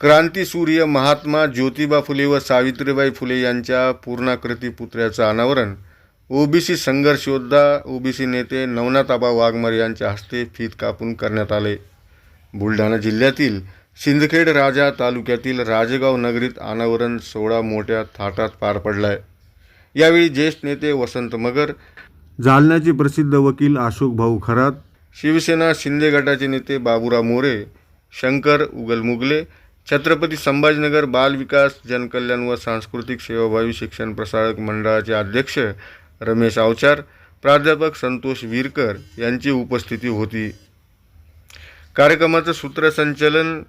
क्रांतीसूर्य महात्मा ज्योतिबा फुले व सावित्रीबाई फुले यांच्या पूर्णाकृती पुतळ्याचं अनावरण. ओबीसी संघर्ष योद्धा ओबीसी नेते नवनाथाबा वाघमार यांच्या हस्ते फीत कापून करण्यात आले. बुलढाणा जिल्ह्यातील सिंदखेड राजा तालुक्यातील राजेगाव नगरीत अनावरण सोहळा मोठ्या थाटात पार पडलाय. यावेळी ज्येष्ठ नेते वसंत मगर जालन्याचे प्रसिद्ध वकील अशोक भाऊ खरात शिवसेना शिंदे गटाचे नेते बाबुराव मोरे शंकर उगल मुगले छत्रपती संभाजीनगर बाल विकास जनकल्याण व सांस्कृतिक सेवाभावी शिक्षण प्रसारक मंडळाचे अध्यक्ष रमेश आवचार प्राध्यापक संतोष वीरकर यांची उपस्थिती होती. कार्यक्रमाचं सूत्रसंचलन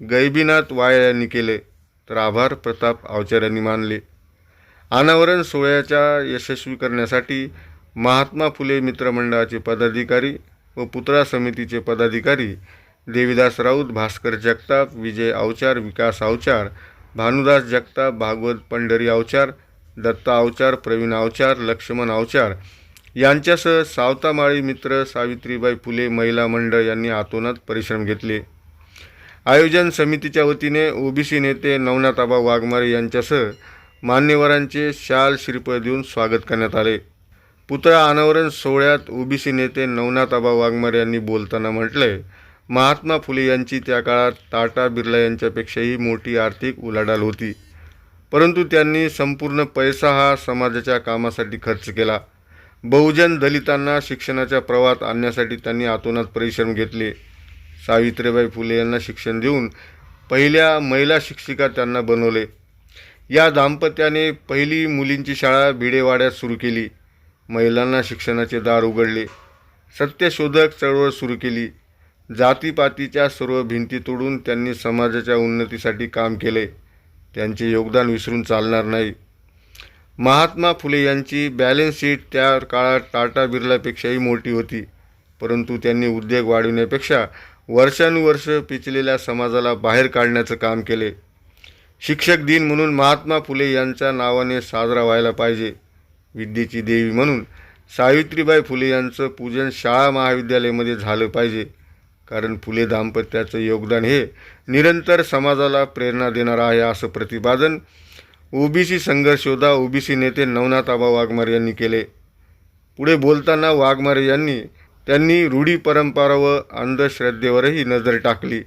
गैबीनाथ वाया यांनी केले तर आभार प्रताप आवचार यांनी मानले. अनावरण सोहळ्याच्या यशस्वी करण्यासाठी महात्मा फुले मित्रमंडळाचे पदाधिकारी व पुतळा समितीचे पदाधिकारी देविदास राऊत भास्कर जगताप विजय अवचार विकास अवचार भानुदास जगताप भागवत पंढरी अवचार दत्ता अवचार प्रवीण अवचार लक्ष्मण अवचार यांच्यासह सावतामाळी मित्र सावित्रीबाई फुले महिला मंडळ यांनी आतोनात परिश्रम घेतले. आयोजन समितीच्या वतीने ओबीसी नेते नवनाथाबा वाघमारे यांच्यासह मान्यवरांचे शाल श्रीफळ देऊन स्वागत करण्यात आले. पुतळा अनावरण सोहळ्यात ओबीसी नेते नवनाथाबा वाघमारे यांनी बोलताना म्हटलंय महात्मा फुले यांची त्या काळात टाटा बिर्ला यांच्यापेक्षाही मोठी आर्थिक उलाढाल होती. परंतु त्यांनी संपूर्ण पैसा हा समाजाच्या कामासाठी खर्च केला. बहुजन दलितांना शिक्षणाच्या प्रवाहात आणण्यासाठी त्यांनी आतोनात परिश्रम घेतले. सावित्रीबाई फुले यांना शिक्षण देऊन पहिल्या महिला शिक्षिका त्यांना बनवले. या दाम्पत्याने पहिली मुलींची शाळा भिडेवाड्यात सुरू केली. महिलांना शिक्षणाचे दार उघडले. सत्यशोधक चळवळ सुरू केली. जातीपातीच्या सर्व भिंती तोडून त्यांनी समाजाच्या उन्नतीसाठी काम केले. त्यांचे योगदान विसरून चालणार नाही. महात्मा फुले यांची बॅलन्स शीट त्या काळात टाटा बिर्लापेक्षाही मोठी होती. परंतु त्यांनी उद्योग वाढविण्यापेक्षा वर्षानुवर्ष पिचलेल्या समाजाला बाहेर काढण्याचं काम केले. शिक्षक दिन म्हणून महात्मा फुले यांच्या नावाने साजरा व्हायला पाहिजे. विद्येची देवी म्हणून सावित्रीबाई फुले यांचं पूजन शाळा महाविद्यालयामध्ये झालं पाहिजे. कारण फुले दाम्पत्याचं योगदान हे निरंतर समाजाला प्रेरणा देणार आहे असं प्रतिपादन ओबीसी संघर्ष योद्धा ओबीसी नेते नवनाथाबा वाघमारे यांनी केले. पुढे बोलताना वाघमारे यांनी त्यांनी रूढी परंपरा व अंधश्रद्धेवरही नजर टाकली.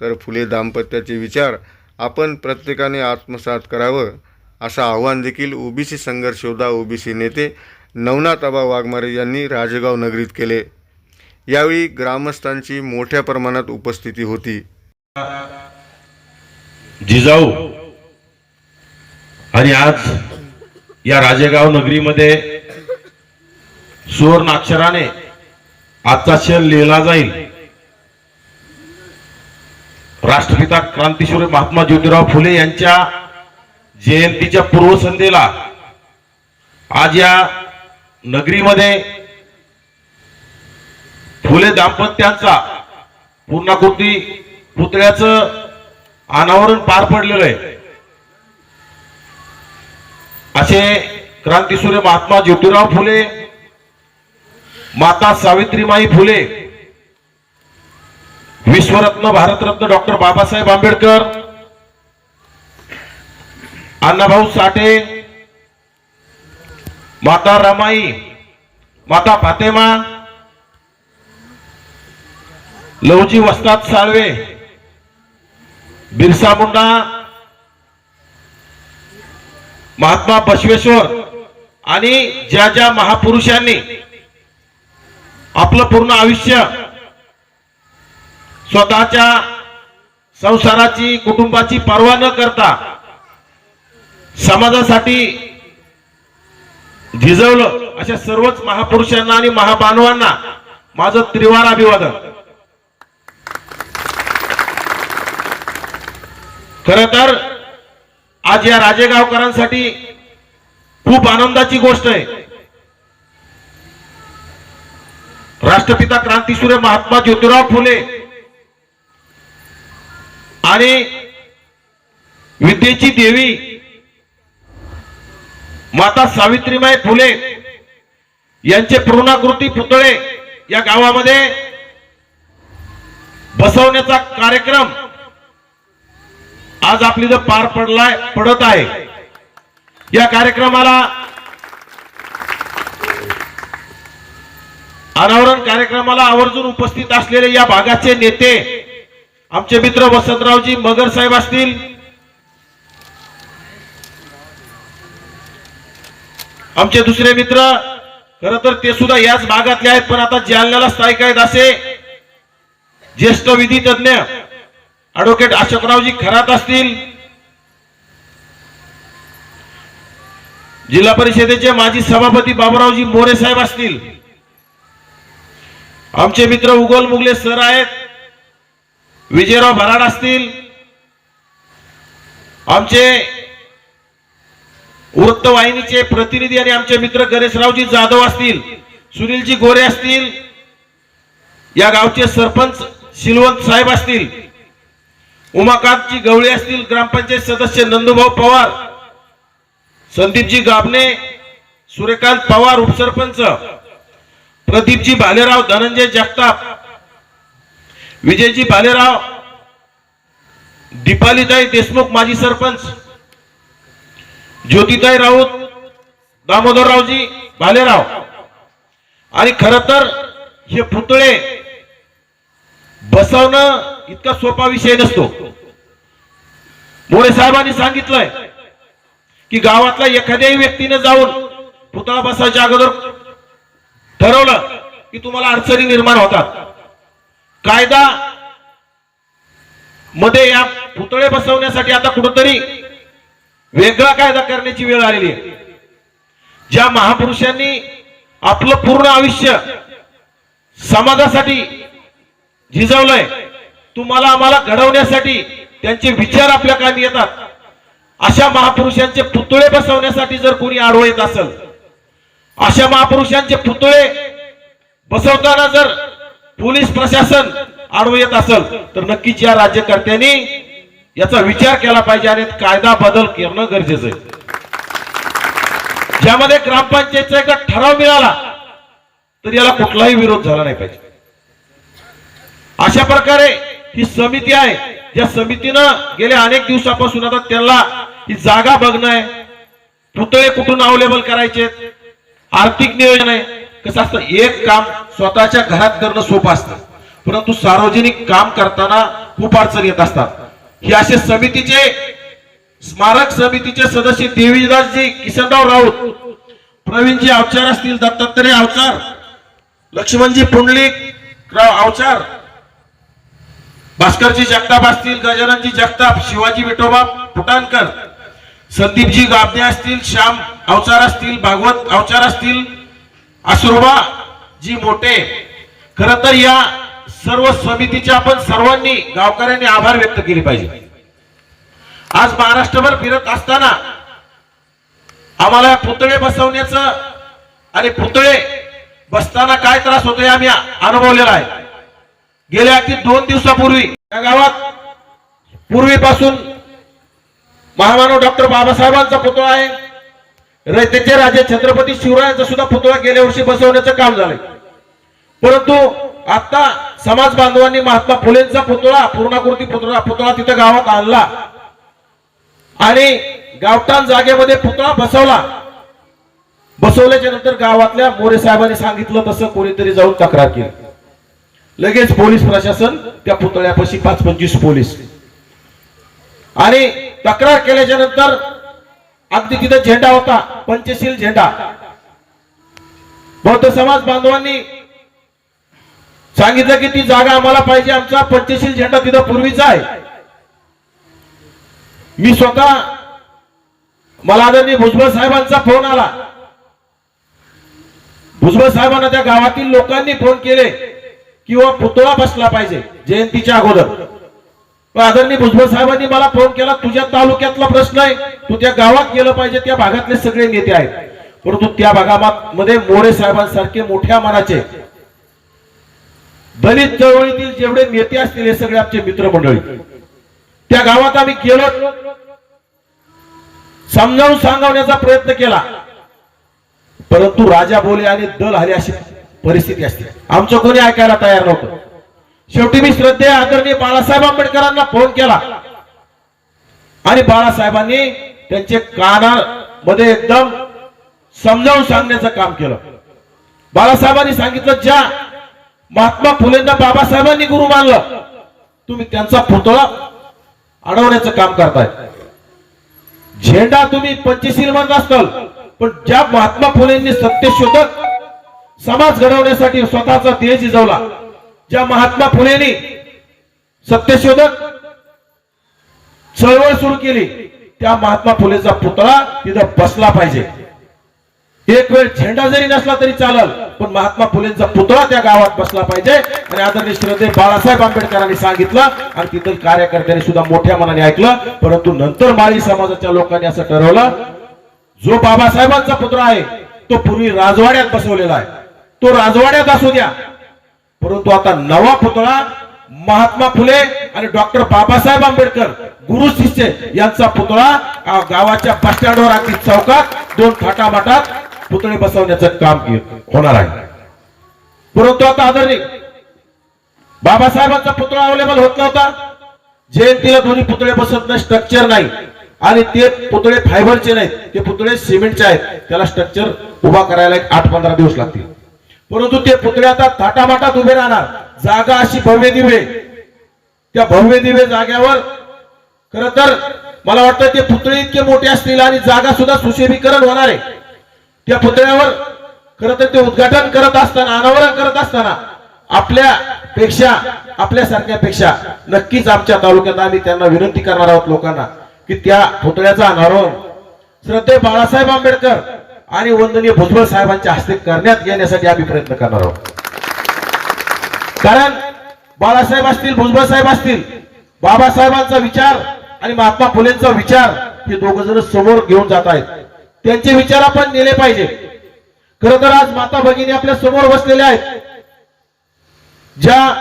तर फुले दाम्पत्याचे विचार आपण प्रत्येकाने आत्मसात करावं असं आव्हान देखील ओबीसी संघर्ष योद्धा ओबीसी नेते नवनाथाबा वाघमारे यांनी राजगाव नगरीत केले. यावेळी ग्रामस्थांची मोठ्या प्रमाणात उपस्थिती होती. जिजाऊ आणि आज या राजेगाव नगरीमध्ये सुवर्ण अक्षराने आजचा क्षण लिहिला जाईल. राष्ट्रपिता क्रांतीसूर्य महात्मा ज्योतिराव फुले यांच्या जयंतीच्या पूर्वसंध्येला आज या नगरीमध्ये फुले दाम्पत्यांचा पूर्णाकृती पुतळ्याचं अनावरण पार पडलेलं आहे. असे क्रांतीसूर्य महात्मा ज्योतिराव फुले माता सावित्रीमाई फुले विश्वरत्न भारतरत्न डॉक्टर बाबासाहेब आंबेडकर अण्णाभाऊ साठे माता रमाई माता फातेमा लवजी वस्ताद साळवे बिरसा मुंडा महात्मा बसवेश्वर आणि ज्या ज्या महापुरुषांनी आपलं पूर्ण आयुष्य स्वतःच्या संसाराची कुटुंबाची पर्वा न करता समाजासाठी झिजवलं अशा सर्वच महापुरुषांना आणि महाबांधवांना माझं त्रिवार अभिवादन. खर तर आज या राजेगावकरांसाठी खूप आनंदाची गोष्ट आहे. राष्ट्रपिता क्रांतीसूर्य महात्मा ज्योतिराव फुले आणि विद्येची देवी माता सावित्रीमाई फुले यांचे पूर्णाकृती पुतळे या गावामध्ये बसवण्याचा कार्यक्रम आज आपली जर पार पडलाय पडत आहे. या कार्यक्रमाला अनावरण कार्यक्रमाला आवर्जून उपस्थित असलेले या भागाचे नेते आमचे मित्र वसंतरावजी मगर साहेब असतील. आमचे दुसरे मित्र खर तर ते सुद्धा याच भागातले आहेत पण आता जालन्याला स्थायिक आहेत असे ज्येष्ठ विधी तज्ञ ॲडव्होकेट अशोकरावजी खरात असतील. जिल्हा परिषदेचे माजी सभापती बाबुरावजी मोरे साहेब असतील. आमचे मित्र उगोल मुगले सर आहेत. विजयराव भराड असतील. आमचे वृत्तवाहिनीचे प्रतिनिधी आणि आमचे मित्र गणेशरावजी जाधव असतील. सुनीलजी गोरे असतील. या गावचे सरपंच शिलवंत साहेब असतील. उमाकांतजी गवळे असतील ग्रामपंचायत सदस्य नंदुभाऊ पवार संदीपजी गाबणे सूर्यकांत पवार उपसरपंच प्रदीपजी भालेराव धनंजय जगताप विजयजी भालेराव दीपालीताई देशमुख माजी सरपंच ज्योतिताई राऊत दामोदररावजी भालेराव. आणि खर तर हे पुतळे बसवणं इतका सोपा विषय नसतो. मोरे साहेबांनी सांगितलंय की गावातल्या एखाद्याही व्यक्तीने जाऊन पुतळा बसायच्या अगोदर ठरवलं की तुम्हाला अडचणी निर्माण होतात. कायदा मध्ये या पुतळे बसवण्यासाठी आता कुठंतरी वेगळा कायदा करण्याची वेळ आलेली आहे. ज्या महापुरुषांनी आपलं पूर्ण आयुष्य समाजासाठी झिजवलंय तुम्हाला आम्हाला घडवण्यासाठी त्यांचे विचार आपल्या कानी येतात. अशा महापुरुषांचे पुतळे बसवण्यासाठी जर कोणी आडवं येत असेल अशा महापुरुषांचे पुतळे बसवताना जर पोलीस प्रशासन आडवं येत असेल तर नक्कीच या राज्यकर्त्यांनी याचा विचार केला पाहिजे आणि कायदा बदल करणं गरजेचं आहे. ज्यामध्ये ग्रामपंचायतचा एक ठराव मिळाला तर याला कुठलाही विरोध झाला नाही पाहिजे. अशा प्रकारे ही समिती आहे. या समितीनं गेल्या अनेक दिवसापासून आता त्यांना ही जागा बघणं आहे. पुतळे कुठून अवेलेबल करायचे आर्थिक नियोजन आहे. कसं असतं? एक काम स्वतःच्या घरात करणं सोपं असतं. परंतु सार्वजनिक काम करताना खूप अडचण येत असतात. हे असे समितीचे स्मारक समितीचे सदस्य देवीदासजी किसनराव राऊत प्रवीणजी अवचार असतील दत्तात्रय अवचार लक्ष्मणजी पुंडलिक राव अवचार भास्करजी जगताप असतील गजाननजी जगताप शिवाजी विठोबा फुटाणकर संदीपजी गाबदे असतील श्याम अवचार असतील भागवत अवचार असतील असुरबा जी मोठे खर तर या सर्व समितीच्या आपण सर्वांनी गावकऱ्यांनी आभार व्यक्त केले पाहिजे. आज महाराष्ट्रभर फिरत असताना आम्हाला पुतळे बसवण्याचं आणि पुतळे बसताना काय त्रास होतोय आम्ही अनुभवलेला आहे. गेल्या अगदी दोन दिवसापूर्वी या गावात पूर्वीपासून महामानव डॉक्टर बाबासाहेबांचा पुतळा आहे. रयतेचे राजे छत्रपती शिवरायांचा सुद्धा पुतळा गेल्या वर्षी बसवण्याचं काम झालंय. परंतु आता समाज बांधवांनी महात्मा फुलेंचा पुतळा पूर्णाकृती पुतळा पुतळा तिथं गावात आणला. आणि गावठाण जागेमध्ये पुतळा बसवला. बसवल्याच्या नंतर गावातल्या मोरे साहेबांनी सांगितलं तसं कोणीतरी जाऊन तक्रार केली. लगेच पोलीस प्रशासन त्या पुतळ्यापाशी पाच पंचवीस पोलीस. आणि तक्रार केल्याच्यानंतर अगदी तिथं झेंडा होता पंचशील झेंडा. बौद्ध समाज बांधवांनी सांगितलं की ती जागा आम्हाला पाहिजे आमचा पंचशील झेंडा तिथं पूर्वीचा आहे. मी स्वतः मला आदरणीय भुजबळ साहेबांचा फोन आला. भुजबळ साहेबांना त्या गावातील लोकांनी फोन केले. किंवा पुतळा बसला पाहिजे जयंतीच्या अगोदर. आदरणीय भुजबळ साहेबांनी मला फोन केला तुझ्या तालुक्यातला प्रश्न आहे तू त्या गावात गेलं पाहिजे त्या भागातले सगळे नेते आहेत. परंतु त्या भागामध्ये मोरे साहेबांसारखे मोठ्या मनाचे दलित चळवळीतील जेवढे नेते असतील हे सगळे आमचे मित्रमंडळी. त्या गावात आम्ही गेलो समजावून सांगवण्याचा प्रयत्न केला. परंतु राजा बोले आणि दल आले अशी परिस्थिती असते. आमचं कोणी ऐकायला तयार नव्हतं. शेवटी मी श्रद्धे आदरणीय बाळासाहेब आंबेडकरांना फोन केला. आणि बाळासाहेबांनी त्यांचे कानामध्ये एकदम समजावून सांगण्याचं काम केलं. बाळासाहेबांनी सांगितलं ज्या महात्मा फुलेंना बाबासाहेबांनी गुरु मानलं तुम्ही त्यांचा पुतळा अडवण्याचं काम करताय. झेंडा तुम्ही पंचशील म्हणत असताल पण ज्या महात्मा फुलेंनी सत्यशोधक समाज घडवण्यासाठी स्वतःचा ध्येय शिजवला ज्या महात्मा फुलेंनी सत्यशोधक चळवळ सुरू केली त्या महात्मा फुलेचा पुतळा तिथं बसला पाहिजे. एक वेळ झेंडा जरी नसला तरी चालल पण महात्मा फुलेंचा पुतळा त्या गावात बसला पाहिजे. आणि आदरणीय श्रद्धे बाळासाहेब आंबेडकरांनी सांगितलं आणि तिथं कार्यकर्त्यांनी सुद्धा मोठ्या मनाने ऐकलं. परंतु नंतर माळी समाजाच्या लोकांनी असं ठरवलं जो बाबासाहेबांचा पुतळा आहे तो पूर्वी राजवाड्यात बसवलेला आहे. तो राजवाड्यात असू द्या. परंतु आता नवा पुतळा महात्मा फुले आणि डॉक्टर बाबासाहेब आंबेडकर गुरु शिष्य यांचा पुतळा गावाच्या बस स्टँडवर अगदी चौकात दोन थाटामाटात पुतळे बसवण्याचं काम होणार आहे. परंतु आता आदरणीय बाबासाहेबांचा पुतळा अवेलेबल होत नव्हता. जयंतीला दोन्ही पुतळे बसत नाही स्ट्रक्चर नाही. आणि ते पुतळे फायबरचे नाहीत ते पुतळे सिमेंटचे आहेत. त्याला स्ट्रक्चर उभा करायला एक आठ पंधरा दिवस लागतील. परंतु ते पुतळे आता थाटामाटात उभे राहणार. जागा अशी भव्य दिवे. त्या भव्य दिवे जाग्यावर खर तर मला वाटतं ते पुतळे इतके मोठे असतील आणि जागा सुद्धा सुशोभीकरण होणार आहे. त्या पुतळ्यावर खर तर ते उद्घाटन करत असताना अनावरण करत असताना आपल्या पेक्षा आपल्यासारख्यापेक्षा नक्कीच आमच्या तालुक्यात आम्ही त्यांना विनंती करणार आहोत लोकांना की त्या पुतळ्याचा अनावरण. श्रद्धे बाळासाहेब आंबेडकर आणि वंदनीय भुजबळ साहेबांच्या हस्ते करण्यात येण्यासाठी आम्ही प्रयत्न करणार आहोत. कारण बाळासाहेब असतील भुजबळ साहेब असतील बाबासाहेबांचा विचार आणि महात्मा फुलेंचा विचार हे दोघ जण समोर घेऊन जात आहेत. त्यांचे विचार आपण नेले पाहिजे. खर तर आज माता भगिनी आपल्यासमोर बसलेल्या आहेत. ज्या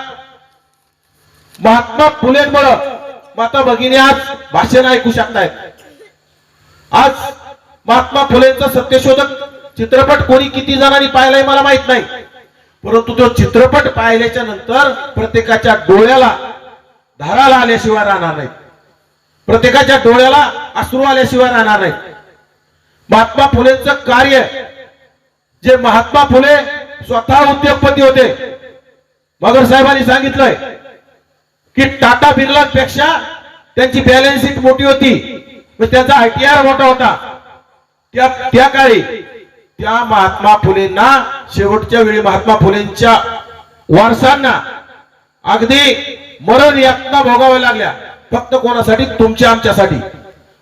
महात्मा फुलेंमुळं माता भगिनी आज भाषण ऐकू शकतायत. आज महात्मा फुलेंचा सत्यशोधक चित्रपट कोणी किती जणांनी पाहिलाय मला माहीत नाही. परंतु तो चित्रपट पाहिल्याच्या नंतर प्रत्येकाच्या डोळ्याला धाराला आल्याशिवाय राहणार नाही. प्रत्येकाच्या डोळ्याला अश्रू आल्याशिवाय राहणार नाही. महात्मा फुलेंचं कार्य जे महात्मा फुले स्वतः उद्योगपती होते. मगर साहेबांनी सांगितलंय की टाटा बिर्लापेक्षा त्यांची बॅलन्स शीट मोठी होती. त्यांचा आयटीआर मोठा होता. त्या त्या काळी त्या महात्मा फुलेंना शेवटच्या वेळी महात्मा फुलेंच्या वारसांना अगदी मरण यातना भोगाव्या लागल्या. फक्त कोणासाठी? तुमच्या आमच्यासाठी.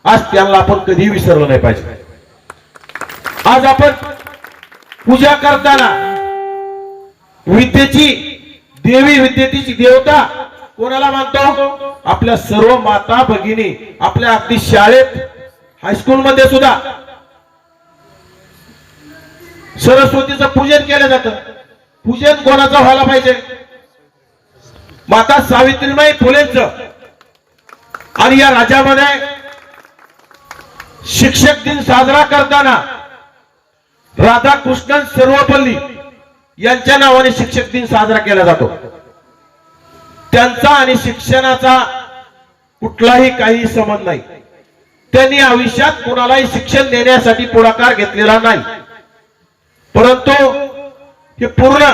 आज त्यांना आपण कधी विसरलं नाही पाहिजे. आज आपण पूजा करताना विद्येची देवी विद्येची देवता कोणाला मानतो? आपल्या सर्व माता भगिनी आपल्या अगदी शाळेत हायस्कूलमध्ये सुद्धा सरस्वतीचं पूजन केलं जातं. पूजन कोणाचं व्हायला पाहिजे? माता सावित्रीबाई फुलेंचं. आणि या राज्यामध्ये शिक्षक दिन साजरा करताना राधाकृष्णन सर्वपल्ली यांच्या नावाने शिक्षक दिन साजरा केला जातो. त्यांचा आणि शिक्षणाचा कुठलाही काही संबंध नाही. त्यांनी आयुष्यात कुणालाही शिक्षण देण्यासाठी पुढाकार घेतलेला नाही. परंतु हे पूर्ण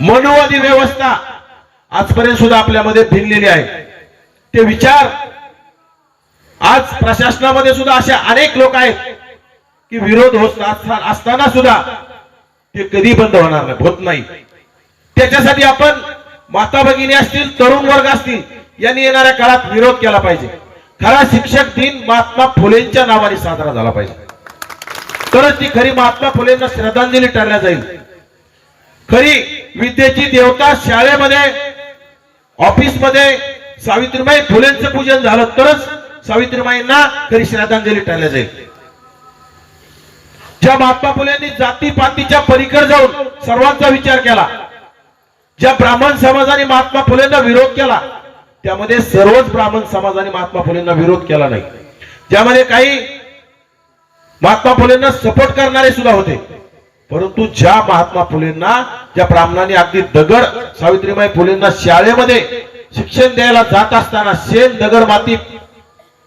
मनुवादी व्यवस्था आजपर्यंत सुद्धा आपल्यामध्ये भिनलेली आहे. ते विचार आज प्रशासनामध्ये सुद्धा असे अनेक लोक आहेत की विरोध होत असताना सुद्धा ते कधी बंद होणार नाही होत नाही. त्याच्यासाठी आपण माता भगिनी असतील तरुण वर्ग असतील यांनी येणाऱ्या काळात विरोध केला पाहिजे. खरा शिक्षक दिन महात्मा फुलेंच्या नावाने साजरा झाला पाहिजे. तरच ती खरी महात्मा फुलेंना श्रद्धांजली ठरल्या जाईल. खरी विद्येची देवता शाळेमध्ये ऑफिसमध्ये सावित्रीबाई फुलेंचं पूजन झालं तरच सावित्रीबाईंना खरी श्रद्धांजली ठरल्या जाईल. ज्या महात्मा फुलेंनी जातीपातीच्या पलीकडे जाऊन सर्वांचा विचार केला ज्या ब्राह्मण समाजाने महात्मा फुलेंना विरोध केला त्यामध्ये सर्वच ब्राह्मण समाजाने महात्मा फुलेंना विरोध केला नाही. ज्यामध्ये काही महात्मा फुलेंना सपोर्ट करणारे सुद्धा होते. परंतु ज्या महात्मा फुलेंना ज्या ब्राह्मणाने अगदी दगड सावित्रीबाई फुलेंना शाळेमध्ये शिक्षण द्यायला जात असताना शेण दगड माती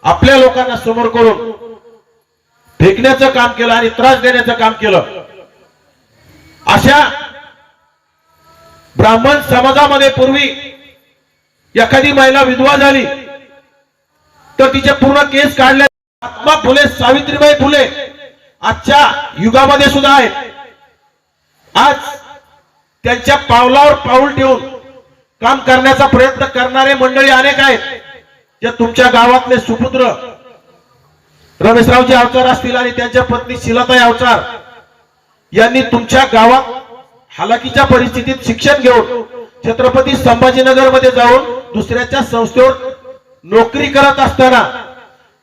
आपल्या लोकांना समोर करून फेकण्याचं काम केलं आणि त्रास देण्याचं काम केलं. अशा ब्राह्मण समाजामध्ये पूर्वी एखादी महिला विधवा झाली तर तिचे पूर्ण केस काढले. महात्मा फुले सावित्रीबाई फुले आजच्या युगामध्ये सुद्धा आहेत आज त्यांच्या पावलावर पाऊल ठेवून काम करण्याचा प्रयत्न करणारे मंडळी अनेक आहेत. जे तुमच्या गावातले सुपुत्र रमेशरावजी अवचार असतील आणि त्यांच्या पत्नी शिलाताई अवचार यांनी तुमच्या गावात हालाकीच्या परिस्थितीत शिक्षण घेऊन छत्रपती संभाजीनगरमध्ये जाऊन दुसऱ्याच्या संस्थेवर नोकरी करत असताना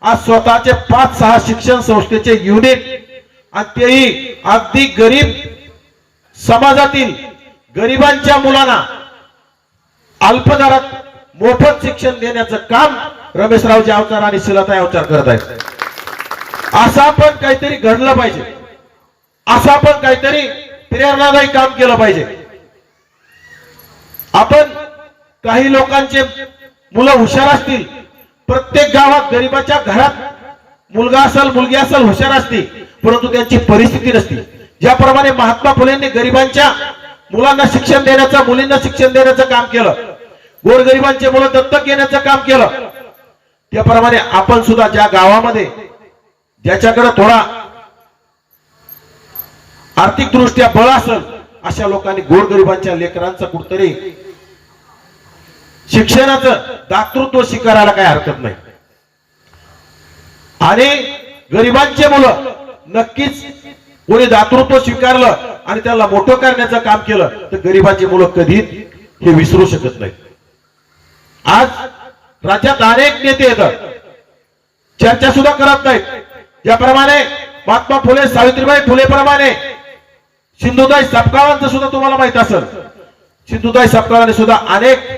आज स्वतःचे पाच सहा शिक्षण संस्थेचे युनिट तेही अगदी गरीब समाजातील गरिबांच्या मुलांना अल्पदरात मोफत शिक्षण देण्याचं काम रमेशरावजी अवतार आणि शिलाताई अवतार करत आहेत. असा पण काहीतरी घडलं पाहिजे. असा पण काहीतरी प्रेरणादायी काम केलं पाहिजे. आपण काही लोकांचे मुलं हुशार असतील प्रत्येक गावात गरीबाच्या घरात मुलगा असेल मुलगी असेल हुशार असतील परंतु त्यांची परिस्थिती नसती. ज्याप्रमाणे महात्मा फुलेंनी गरिबांच्या मुलांना शिक्षण देण्याचं मुलींना शिक्षण देण्याचं काम केलं गोरगरिबांचे मुलं दत्तक घेण्याचं काम केलं त्याप्रमाणे आपण सुद्धा ज्या गावामध्ये ज्याच्याकडे थोडा आर्थिक दृष्ट्या बळ असेल अशा लोकांनी गोरगरिबांच्या लेकरांचं कुठतरी शिक्षणाचं दातृत्व स्वीकारायला काही हरकत नाही. आणि गरिबांचे मुलं नक्कीच कोणी दातृत्व स्वीकारलं आणि त्याला मोठं करण्याचं काम केलं तर गरिबांची मुलं कधी हे विसरू शकत नाही आज राज्यात अनेक नेते येतात. चर्चा सुद्धा करत नाहीत. ज्याप्रमाणे महात्मा फुले सावित्रीबाई फुले प्रमाणे सिंधुताई सपकाळांचं सुद्धा तुम्हाला माहीत असेल. सिंधुताई सापकाळांनी सुद्धा अनेक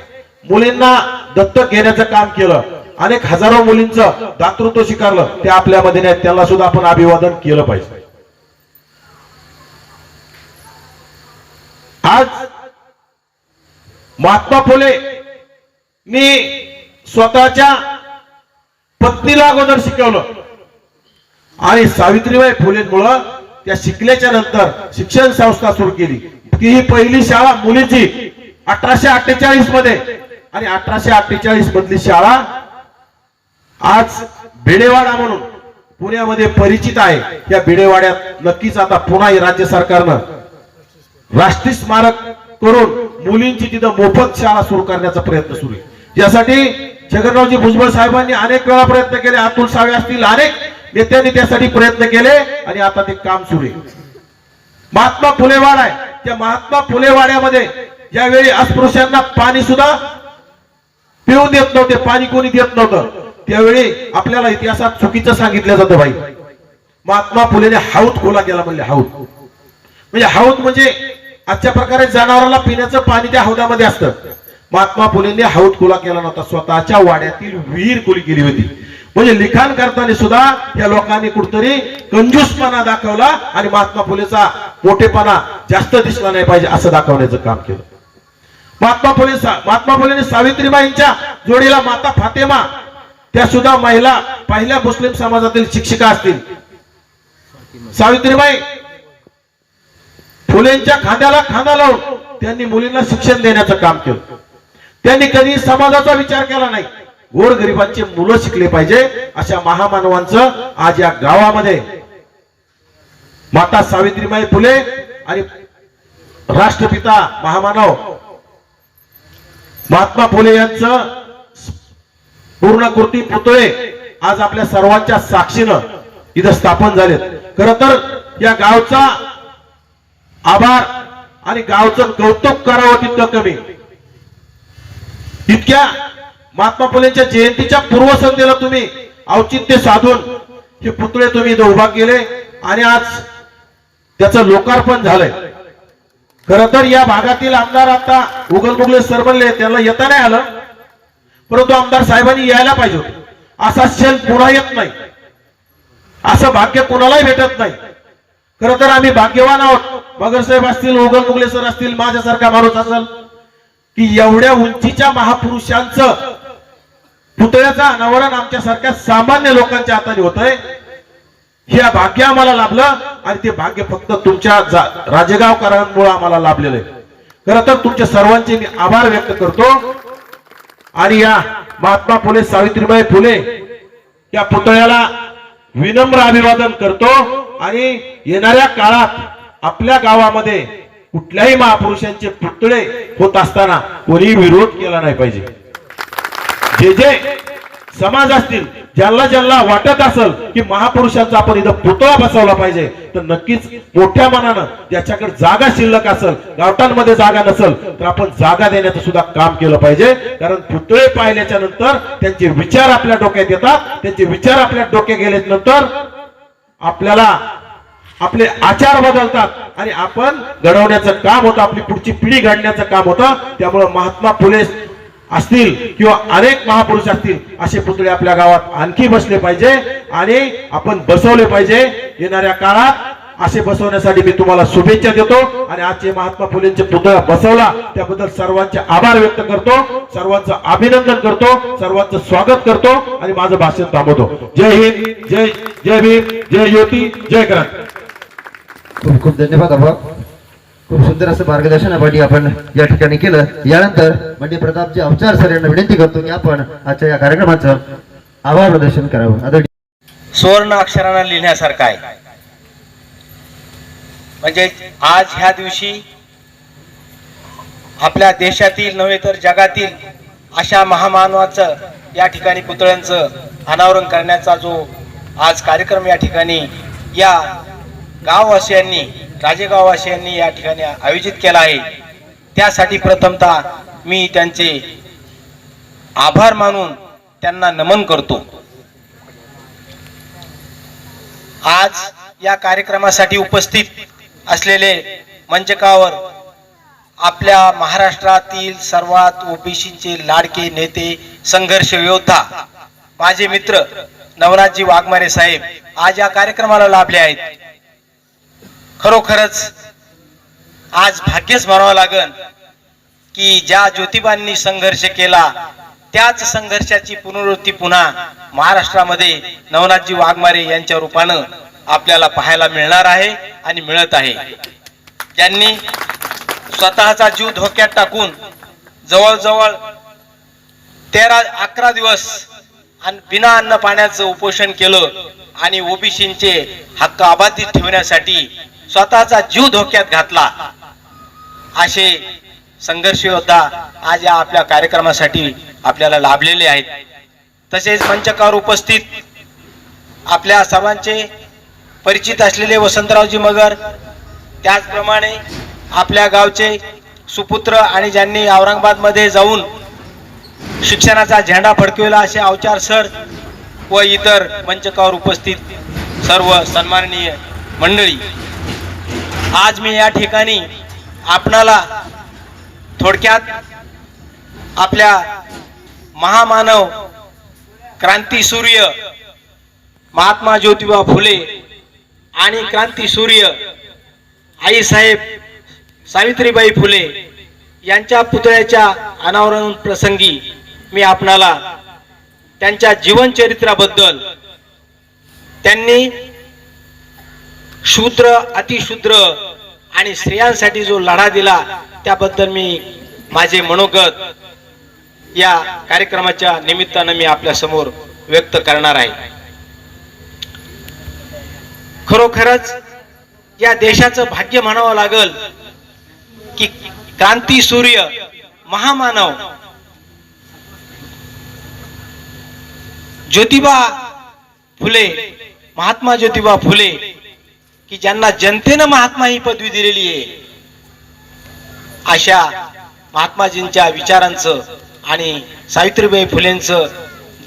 मुलींना दत्तक घेण्याचं काम केलं. अनेक हजारो मुलींचं दातृत्व स्वीकारलं ते आपल्यामध्ये नाही त्याला सुद्धा आपण अभिवादन केलं पाहिजे. आज महात्मा फुले मी स्वतःच्या पत्नीला अगोदर शिकवलं. आणि सावित्रीबाई फुलेमुळं त्या शिकल्याच्या नंतर शिक्षण संस्था सुरू केली. ती ही पहिली शाळा मुलीची अठराशे अठ्ठेचाळीसमध्ये आणि अठराशे अठ्ठेचाळीस मधली शाळा आज भिडेवाडा म्हणून पुण्यामध्ये परिचित आहे. या भिडेवाड्यात नक्कीच आता पुन्हा राज्य सरकारनं राष्ट्रीय स्मारक करून मुलींची तिथं मोफत शाळा सुरू करण्याचा प्रयत्न सुरू आहे. यासाठी जगन्नाथजी भुजबळ साहेबांनी अनेक वेळा प्रयत्न केले अतुल सावे असतील अनेक नेत्यांनी त्यासाठी प्रयत्न केले आणि आता ते काम सुरू आहे. महात्मा फुले वाडा आहे. त्या महात्मा फुले वाड्यामध्ये ज्यावेळी अस्पृश्यांना पाणी सुद्धा पिऊन देत नव्हते पाणी कोणी देत नव्हतं त्यावेळी आपल्याला इतिहासात चुकीचं सांगितलं जातं भाई महात्मा फुलेने हाऊत खोला केला म्हणले हाऊत. म्हणजे हाऊत म्हणजे आजच्या प्रकारे जनावराला पिण्याचं पाणी त्या हौदामध्ये असतं. महात्मा फुलेंनी हाऊत खुला केला नव्हता. स्वतःच्या वाड्यातील विहीर खुली केली होती. म्हणजे लिखाण करताना सुद्धा या लोकांनी कुठतरी कंजूसपणा दाखवला आणि महात्मा फुलेचा मोठेपणा जास्त दिसला नाही पाहिजे असं दाखवण्याचं काम केलं. महात्मा फुले महात्मा फुलेने सावित्रीबाईंच्या जोडीला माता फातेमा त्या सुद्धा महिला पहिल्या मुस्लिम समाजातील शिक्षिका असतील. सावित्रीबाई फुलेंच्या खांद्याला खांदा लावून त्यांनी मुलींना शिक्षण देण्याचं काम केलं. त्यांनी कधी समाजाचा विचार केला नाही. गोरगरिबांचे मुलं शिकले पाहिजे अशा महामानवांचं आज या गावामध्ये. माता सावित्रीबाई फुले आणि राष्ट्रपिता महामानव महात्मा फुले यांचं पूर्णकृती पुतळे आज आपल्या सर्वांच्या साक्षीनं इथं स्थापन झालेत. खर तर या गावचा आभार आणि गावचं कौतुक करावं तितकं कमी. इतक्या महात्मा फुलेंच्या जयंतीच्या पूर्वसंध्येला तुम्ही औचित्य साधून हे पुतळे तुम्ही इथं उभा केले आणि आज त्याचं लोकार्पण झालंय. खर तर या भागातील आमदार आता उगलमुगले सर त्याला त्यांना येता नाही आलं. परंतु आमदार साहेबांनी यायला पाहिजे होते. असा क्षण पुन्हा येत नाही. असं भाग्य कोणालाही भेटत नाही. खर तर आम्ही भाग्यवान आहोत. साहेब असतील ओगल मुगले सर असतील माझ्यासारखा माणूस असेल की एवढ्या उंचीच्या महापुरुषांचं पुतळ्याचं अनावरण आमच्यासारख्या सामान्य लोकांच्या हाताने होतंय. हे भाग्य आम्हाला लाभलं आणि ते भाग्य फक्त तुमच्या जा- राजेगावकरांमुळे आम्हाला लाभलेलं आहे. खरं तर तुमच्या सर्वांचे मी आभार व्यक्त करतो. आणि या महात्मा फुले सावित्रीबाई फुले या पुतळ्याला विनम्र अभिवादन करतो. आणि येणाऱ्या काळात आपल्या गावामध्ये कुठल्याही महापुरुषांचे पुतळे होत असताना कोणी विरोध केला नाही पाहिजे. जे जे समाज असतील ज्यांना ज्यांना वाटत असेल की महापुरुषांचा आपण इथं पुतळा बसवला पाहिजे तर नक्कीच मोठ्या मनानं ज्याच्याकडे जागा शिल्लक असेल गावटांमध्ये जागा नसेल तर आपण जागा देण्याचं सुद्धा काम केलं पाहिजे. कारण पुतळे पाहिल्याच्या नंतर त्यांचे विचार आपल्या डोक्यात येतात. त्यांचे विचार आपल्या डोक्यात गेल्यानंतर आपल्याला आपले आचार बदलतात आणि आपण घडवण्याचं काम होतं आपली पुढची पिढी घडण्याचं काम होतं. त्यामुळे महात्मा फुले असतील किंवा अनेक महापुरुष असतील असे पुतळे आपल्या गावात आणखी बसले पाहिजे आणि आपण बसवले पाहिजे. येणाऱ्या काळात असे बसवण्यासाठी मी तुम्हाला शुभेच्छा देतो आणि आजचे महात्मा फुलेंचे पुतळा बसवला. त्याबद्दल सर्वांचे आभार व्यक्त करतो सर्वांचं अभिनंदन करतो सर्वांचं स्वागत करतो आणि माझं भाषण थांबवतो. जय हिंद जय जय भीम जय ज्योती जय ग्रंथ खूप खूप धन्यवाद खूप सुंदर असं मार्गदर्शनापाठी आपण या ठिकाणी केलं. यानंतर म्हणजे प्रतापजी अवचार सर यांना विनंती करतो की आपण आजच्या या कार्यक्रमाचं आभार प्रदर्शन करावं. आता सुवर्ण अक्षरांना लिहिण्यासारखं आहे. म्हणजे आज ह्या दिवशी आपल्या देशातील नव्हे तर जगातील अशा महामानवाचं या ठिकाणी पुतळ्यांचं अनावरण करण्याचा जो आज कार्यक्रम या ठिकाणी या गाववासियांनी राजेगाववासियांनी या ठिकाणी आयोजित केला आहे. त्यासाठी प्रथमतः मी त्यांचे आभार मानून त्यांना नमन करतो. आज या कार्यक्रमासाठी उपस्थित असलेले मंचकावर आपल्या महाराष्ट्रातील सर्वात ओबीसीचे लाडके नेते संघर्ष योद्धा माझे मित्र नवनाथजी वाघमारे साहेब आज या कार्यक्रमाला लाभले आहेत. खरोखरच आज भाग्यच म्हणावं लागन की ज्या ज्योतिबांनी संघर्ष केला त्याच संघर्षाची पुनरावृत्ती पुन्हा महाराष्ट्रामध्ये नवनाथजी वाघमारे यांच्या रूपानं आपल्याला पाहायला मिळणार आहे आणि मिळत आहे. त्यांनी स्वतःचा जीव धोक्यात टाकून जवळजवळ तेरा अकरा दिवस बिना अन्न पाण्याचं उपोषण केलं आणि ओबीसींचे हक्क अबाधित ठेवण्यासाठी स्वतःचा जीव धोक्यात घातला. असे संघर्ष योद्धा आज या आपल्या कार्यक्रमासाठी आपल्याला लाभलेले आहेत. तसेच मंचकावर उपस्थित आपल्या सर्वांचे परिचित असलेले वसंतरावजी मगर त्याचप्रमाणे आपल्या गावचे सुपुत्र आणि ज्यांनी औरंगाबादमध्ये जाऊन शिक्षणाचा झेंडा फडकविला असे अवचार सर व इतर मंचकावर उपस्थित सर्व सन्माननीय मंडळी. आज मी या ठिकाणी आपणाला थोडक्यात आपल्या महामानव क्रांती सूर्य महात्मा ज्योतिबा फुले आणि क्रांती सूर्य आईसाहेब सावित्रीबाई फुले यांच्या पुतळ्याच्या अनावरण प्रसंगी मी आपणाला त्यांच्या जीवनचरित्राबद्दल त्यांनी शूद्र अतिशूद्र आणि स्त्रियांसाठी जो लढा दिला त्याबद्दल मी माझे मनोगत या कार्यक्रमाच्या निमित्तानं मी आपल्यासमोर व्यक्त करणार आहे. खरोखरच या देशाचं भाग्य म्हणावं लागल की क्रांती सूर्य महामानव ज्योतिबा फुले महात्मा ज्योतिबा फुले की ज्यांना जनतेनं महात्मा ही पदवी दिलेली आहे अशा महात्माजींच्या विचारांचं आणि सावित्रीबाई फुलेंचं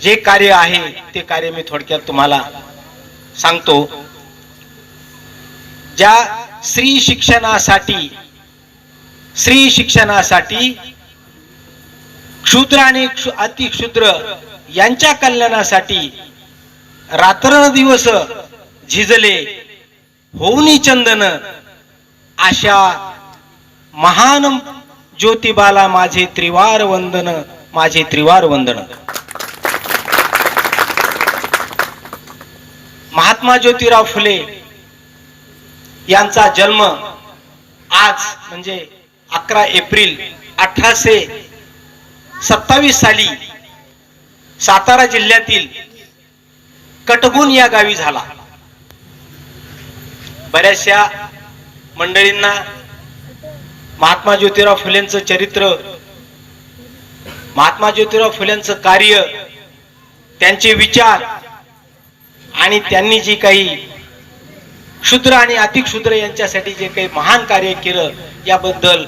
जे कार्य आहे ते कार्य मी थोडक्यात तुम्हाला सांगतो. ज्या स्त्री शिक्षणासाठी स्त्री शिक्षणासाठी क्षुद्र आणि क्षु- अतिक्षुद्र यांच्या कल्याणासाठी रात्रदिवस झिजले होऊनी चंदन अशा महान ज्योतिबाला माझे त्रिवार वंदन माझे त्रिवार वंदन. महात्मा ज्योतिराव फुले यांचा जन्म आज म्हणजे अकरा एप्रिल अठराशे सत्तावीस साली सातारा जिल्ह्यातील कटगुण या गावी झाला. बऱ्याचशा मंडळींना महात्मा ज्योतिराव फुलेंचं चरित्र महात्मा ज्योतिराव फुलेंचं कार्य त्यांचे विचार आणि त्यांनी जी काही क्षुद्र आणि अतिक्षुद्र यांच्यासाठी जे काही महान कार्य केलं याबद्दल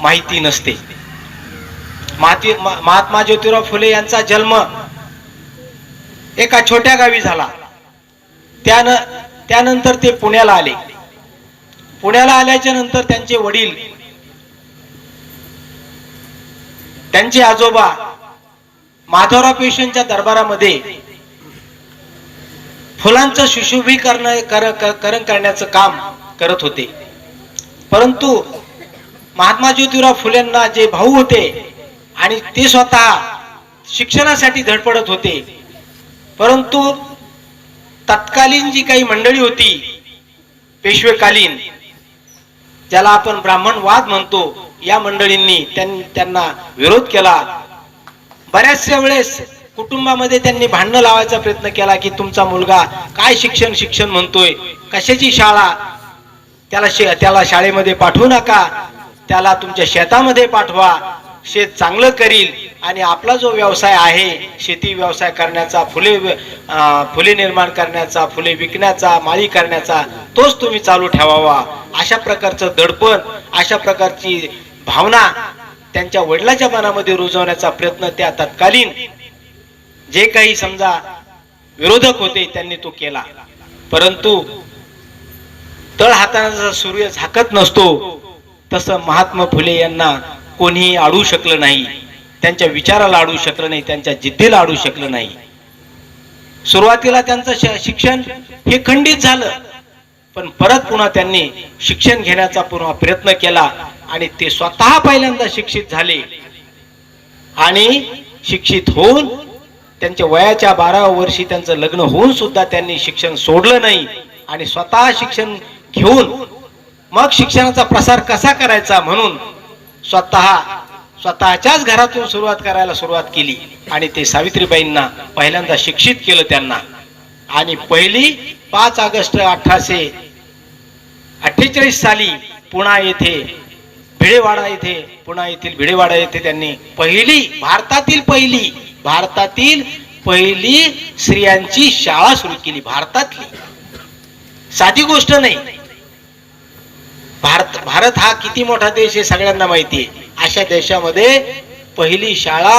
माहिती नसते. माती महात्मा ज्योतिराव फुले यांचा जन्म एका छोट्या गावी झाला. त्यानं त्यानंतर ते पुण्याला आले. पुण्याला आल्याच्यानंतर त्यांचे वडील त्यांचे आजोबा माधवराव पेशंटच्या दरबारामध्ये फुलांचं सुशोभीकरण कर कर- करण करण्याचं काम करत होते. परंतु महात्मा ज्योतिराव फुलेंना जे भाऊ होते आणि ते स्वतः शिक्षणासाठी धडपडत होते. परंतु तत्कालीन जी काही मंडळी होती पेशवेकालीन ज्याला आपण ब्राह्मणवाद म्हणतो या मंडळींनी त्यां- त्यांना विरोध केला. बऱ्याचशा वेळेस कुटुंबामध्ये त्यांनी भांडणं लावायचा प्रयत्न केला की तुमचा मुलगा काय शिक्षण शिक्षण म्हणतोय कशाची शाळा त्याला शे त्याला शाळेमध्ये पाठवू नका त्याला तुमच्या शेतामध्ये पाठवा शेत चांगलं करील आणि आपला जो व्यवसाय आहे शेती व्यवसाय करण्याचा फुले फुले निर्माण करण्याचा फुले विकण्याचा माळी करण्याचा तोच तुम्ही चालू ठेवावा. अशा प्रकारचं दडपण अशा प्रकारची भावना त्यांच्या वडिलाच्या मनामध्ये रुजवण्याचा प्रयत्न त्या तत्कालीन जे काही समजा विरोधक होते त्यांनी तो केला. परंतु तळ हाताने जसा सूर्य झाकत नसतो तसं महात्मा फुले यांना कोणीही अडवू शकलं नाही त्यांच्या विचाराला अडवू शकलं नाही त्यांच्या जिद्दीला अडवू शकलं नाही. सुरुवातीला त्यांचं शिक्षण हे खंडित झालं पण परत पुन्हा त्यांनी शिक्षण घेण्याचा पुन्हा प्रयत्न केला आणि ते स्वतः पहिल्यांदा शिक्षित झाले. आणि शिक्षित होऊन त्यांच्या वयाच्या बाराव्या वर्षी त्यांचं लग्न होऊन सुद्धा त्यांनी शिक्षण सोडलं नाही आणि स्वतः शिक्षण घेऊन मग शिक्षणाचा प्रसार कसा करायचा म्हणून स्वतः स्वतःच्याच घरातून सुरुवात करायला सुरुवात केली. आणि ते सावित्रीबाईंना पहिल्यांदा शिक्षित केलं त्यांना. आणि पहिली पाच ऑगस्ट अठराशे अठ्ठेचाळीस साली पुणा येथे भिडेवाडा येथे पुणा येथील भिडेवाडा येथे त्यांनी पहिली भारतातील पहिली भारतातील पहिली स्त्रियांची शाळा सुरू केली भारतातली. साधी गोष्ट नाही. भारत भारत हा किती मोठा देश आहे सगळ्यांना माहिती आहे. अशा देशामध्ये पहिली शाळा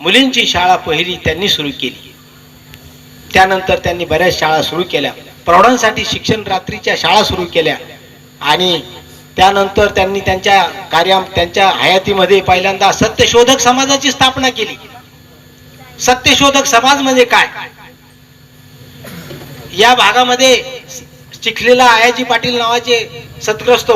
मुलींची शाळा पहिली त्यांनी सुरू केली. त्यानंतर त्यांनी बऱ्याच शाळा सुरू केल्या. प्रौढांसाठी शिक्षण रात्रीच्या शाळा सुरू केल्या. आणि त्यानंतर त्यांनी त्यांच्या कार्या त्यांच्या हयातीमध्ये पहिल्यांदा सत्यशोधक समाजाची स्थापना केली. सत्यशोधक समाज म्हणजे काय? या भागामध्ये चिखलीला आयाजी पाटील नावाचे सतग्रस्त